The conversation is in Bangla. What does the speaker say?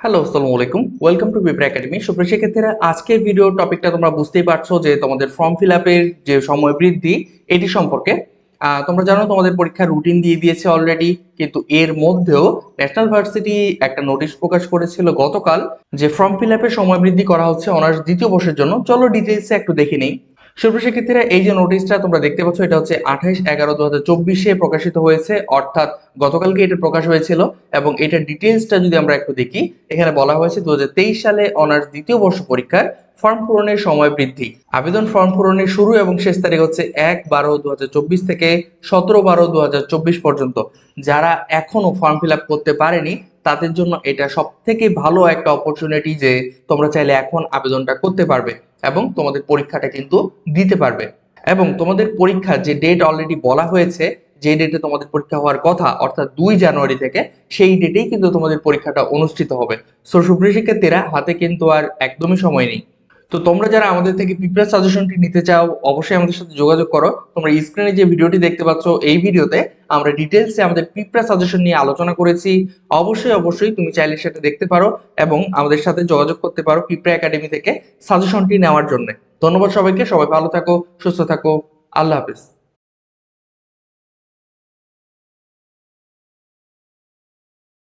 হ্যালো আসসালামু আলাইকুম ওয়েলকাম টু বিপ্রা একাডেমি সুপ্রিয় শিক্ষার্থীরা, আজকের ভিডিও টপিকটা তোমরা বুঝতেই পারছ যে তোমাদের ফর্ম ফিল আপের যে সময় বৃদ্ধি, এটি সম্পর্কে। তোমরা জানো তোমাদের পরীক্ষার রুটিন দিয়ে দিয়েছে অলরেডি কিন্তু এর মধ্যেও ন্যাশনাল ভার্সিটি একটা নোটিশ প্রকাশ করেছিল গতকাল যে ফর্ম ফিল আপের সময় বৃদ্ধি করা হচ্ছে অনার্স দ্বিতীয় বর্ষের জন্য। চলো ডিটেলসে একটু দেখে নেই। সুপ্রিয় এই যে নোটিশটা তোমরা দেখতে পাচ্ছ, এটা হচ্ছে আঠাইশ এগারো দু হাজার চব্বিশে প্রকাশিত হয়েছে। অর্থাৎ গতকালকে এটা প্রকাশ হয়েছিল এবং এটার ডিটেলসটা যদি আমরা একটু দেখি, এখানে বলা হয়েছে দু হাজার তেইশ সালে অনার্স দ্বিতীয় বর্ষ পরীক্ষার ফর্ম পূরণের সময় বৃদ্ধি। আবেদন ফর্ম পূরণের শুরু এবং শেষ তারিখ হচ্ছে এক বারো দু থেকে সতেরো বারো দু পর্যন্ত। যারা এখনও ফর্ম ফিল করতে পারেনি তাদের জন্য এটা সব থেকে ভালো একটা অপরচুনিটি যে তোমরা চাইলে এখন আবেদনটা করতে পারবে এবং তোমাদের পরীক্ষাটা কিন্তু দিতে পারবে। এবং তোমাদের পরীক্ষা যে ডেট অলরেডি বলা হয়েছে, যে ডেটে তোমাদের পরীক্ষা হওয়ার কথা, অর্থাৎ দুই জানুয়ারি থেকে সেই ডেটেই কিন্তু তোমাদের পরীক্ষাটা অনুষ্ঠিত হবে। সো সুপ্রিয় শিক্ষার্থীরা, হাতে কিন্তু আর একদমই সময় নেই। তো তোমরা যারা আমাদের থেকে পিপিআর সাজেশনটি নিতে চাও, অবশ্যই আমাদের সাথে যোগাযোগ করো। তোমরা স্ক্রিনে যে ভিডিওটি দেখতে পাচ্ছ, এই ভিডিওতে আমরা ডিটেলসে আমাদের পিপিআর সাজেশন নিয়ে আলোচনা করেছি। অবশ্যই অবশ্যই তুমি চাইলে সেটা দেখতে পারো এবং আমাদের সাথে যোগাযোগ করতে পারো পিঁপড়া একাডেমি থেকে সাজেশনটি নেওয়ার জন্য। ধন্যবাদ সবাইকে, সবাই ভালো থাকো, সুস্থ থাকো। আল্লাহ হাফিজ।